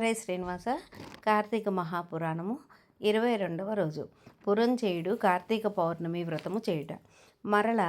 హరే శ్రీనివాస కార్తీక మహాపురాణము ఇరవై రెండవ రోజు. పురం చేయుడు కార్తీక పౌర్ణమి వ్రతము చేయుట. మరల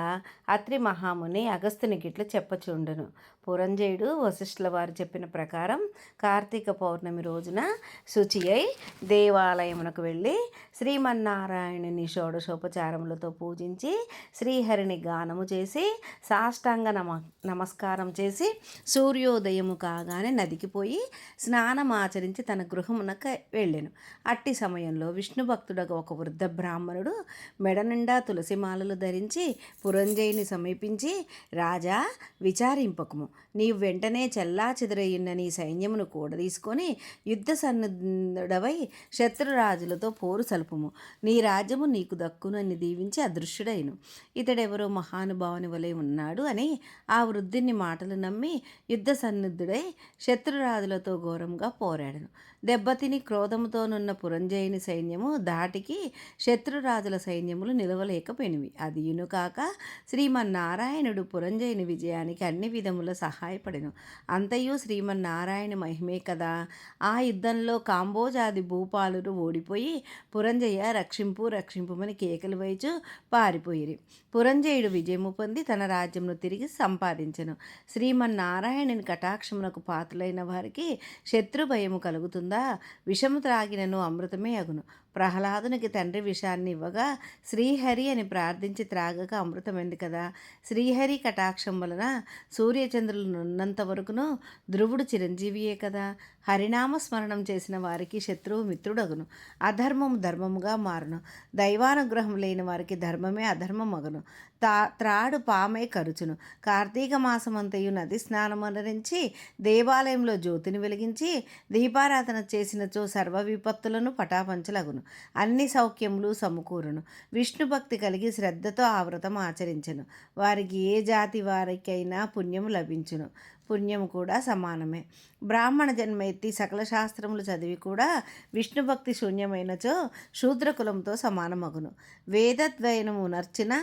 అత్రి మహాముని అగస్తుని గిట్ల చెప్పచుండును. పురంజయుడు వశిష్ఠుల వారు చెప్పిన ప్రకారం కార్తీక పౌర్ణమి రోజున శుచి అయి దేవాలయమునకు వెళ్ళి శ్రీమన్నారాయణుని షోడశోపచారములతో పూజించి శ్రీహరిని గానము చేసి సాష్టాంగ నమ నమస్కారం చేసి సూర్యోదయము కాగానే నదికి పోయి స్నానం ఆచరించి తన గృహమునకు వెళ్ళాను. అట్టి సమయంలో విష్ణు భక్తుడకు ఒక వృద్ధ బ్రాహ్మణుడు మెడ నిండా తులసిమాలలు ధరించి పురంజయుని సమీపించి రాజా విచారింపకము. నీవు వెంటనే చెల్లా చెదురయ్యున్న నీ సైన్యమును కూడదీసుకొని యుద్ధ సన్నిధుడవై శత్రురాజులతో పోరు సలుపుము. నీ రాజ్యము నీకు దక్కునని దీవించి అదృశ్యుడైను. ఇతడెవరో మహానుభావుని వలె ఉన్నాడు అని ఆ వృద్ధుని మాటలు నమ్మి యుద్ధ సన్నిధుడై శత్రురాజులతో ఘోరంగా పోరాడను. దెబ్బతిని క్రోధముతోనున్న పురంజయుని సైన్యము దాటికి శత్రురాజుల సైన్యములు నిలవలేకపోయినవి అది కాక శ్రీమన్నారాయణుడు పురంజయుని విజయానికి అన్ని విధముల సహాయపడెను. అంతయు శ్రీమన్నారాయణ మహిమే కదా. ఆ యుద్ధంలో కాంబోజాది భూపాలు ఓడిపోయి పురంజయ రక్షింపు రక్షింపుమని కేకలు వేయచు పారిపోయిరి. పురంజయుడు విజయము పొంది తన రాజ్యమును తిరిగి సంపాదించెను. శ్రీమన్నారాయణుని కటాక్షమునకు పాత్రలైన వారికి శత్రు భయము కలుగుతుందా? విషము త్రాగినను అమృతమే అగును. ప్రహ్లాదునికి తండ్రి విషాన్ని ఇవ్వగా శ్రీహరి అని ప్రార్థించి త్రాగ త్రాగక అమృతమైంది కదా. శ్రీహరి కటాక్షం వలన సూర్యచంద్రులు ఉన్నంత వరకును ధ్రువుడు చిరంజీవియే కదా. హరినామ స్మరణం చేసిన వారికి శత్రువు మిత్రుడగును. అధర్మము ధర్మముగా మారును. దైవానుగ్రహం లేని వారికి ధర్మమే అధర్మం అగును తా త్రాడు పామై కరుచును. కార్తీక మాసమంతయు నది స్నానమనరించి దేవాలయంలో జ్యోతిని వెలిగించి దీపారాధన చేసినచో సర్వ విపత్తులను పటాపంచలగును. అన్ని సౌఖ్యములు సమకూరును. విష్ణు భక్తి కలిగి శ్రద్ధతో ఆ వ్రతం ఆచరించను. వారికి ఏ జాతి వారికైనా పుణ్యము లభించును. పుణ్యం కూడా సమానమే. బ్రాహ్మణ జన్మ ఎత్తి సకల శాస్త్రములు చదివి కూడా విష్ణు భక్తి శూన్యమైనచో శూద్రకులంతో సమానమగును. వేదద్వయనము నర్చిన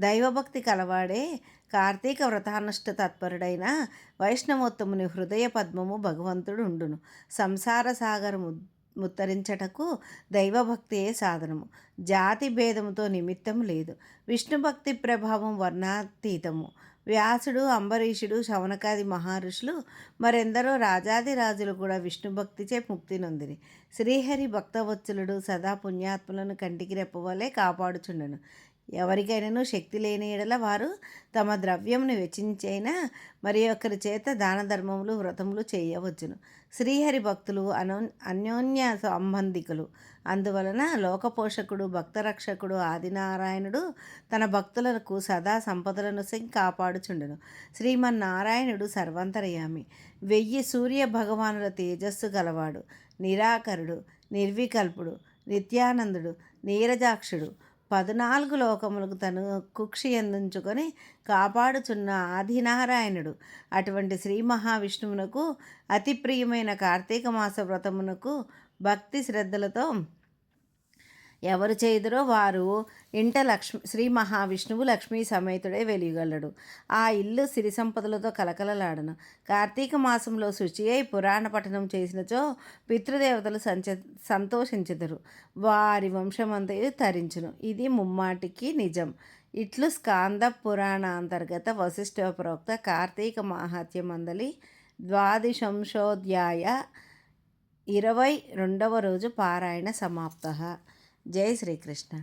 దైవభక్తి కలవాడే కార్తీక వ్రతానుష్ట తత్పరుడైన వైష్ణవోత్తముని హృదయ పద్మము భగవంతుడు ఉండును. సంసార సాగరము ముత్తరించటకు దైవభక్తియే సాధనము. జాతి భేదముతో నిమిత్తం లేదు. విష్ణుభక్తి ప్రభావం వర్ణాతీతము. వ్యాసుడు అంబరీషుడు శవనకాది మహర్షులు మరెందరో రాజాది రాజులు కూడా విష్ణుభక్తిచే ముక్తి నొందిరి. శ్రీహరి భక్తవత్సలుడు సదా పుణ్యాత్ములను కంటికి రెప్పవలే కాపాడుచుండను. ఎవరికైనాను శక్తి లేని ఎడల వారు తమ ద్రవ్యమును వెచ్చించైనా మరి ఒకరి చేత దాన ధర్మములు వ్రతములు చేయవచ్చును. శ్రీహరి భక్తులు అనో అన్యోన్య సంబంధికులు. అందువలన లోకపోషకుడు భక్తరక్షకుడు ఆదినారాయణుడు తన భక్తులకు సదా సంపదలను కాపాడుచుండును. శ్రీమన్నారాయణుడు సర్వంతరయామి. వెయ్యి సూర్య భగవానుల తేజస్సు గలవాడు. నిరాకరుడు నిర్వికల్పుడు నిత్యానందుడు నీరజాక్షుడు పద్నాలుగు లోకములకు తను కుక్షి అందించుకొని కాపాడుచున్న ఆదినారాయణుడు. అటువంటి శ్రీ మహావిష్ణువునకు అతి ప్రియమైన కార్తీక మాస వ్రతమునకు భక్తి శ్రద్ధలతో ఎవరు చేదురో వారు ఇంట లక్ష్మి శ్రీ మహావిష్ణువు లక్ష్మీ సమేతుడే వెలియగలడు. ఆ ఇల్లు సిరి సంపదలతో కలకలలాడను. కార్తీక మాసంలో శుచి అయి పురాణ పఠనం చేసినచో పితృదేవతలు సంచ సంతోషించుదురు. వారి వంశమంతయు తరించును. ఇది ముమ్మాటికి నిజం. ఇట్లు స్కాంద పురాణ అంతర్గత వశిష్ఠ ప్రోక్త కార్తీక మాహాత్యమందలి ద్వాదిశంశోధ్యాయ ఇరవై రెండవ రోజు పారాయణ సమాప్త. जय श्री कृष्ण।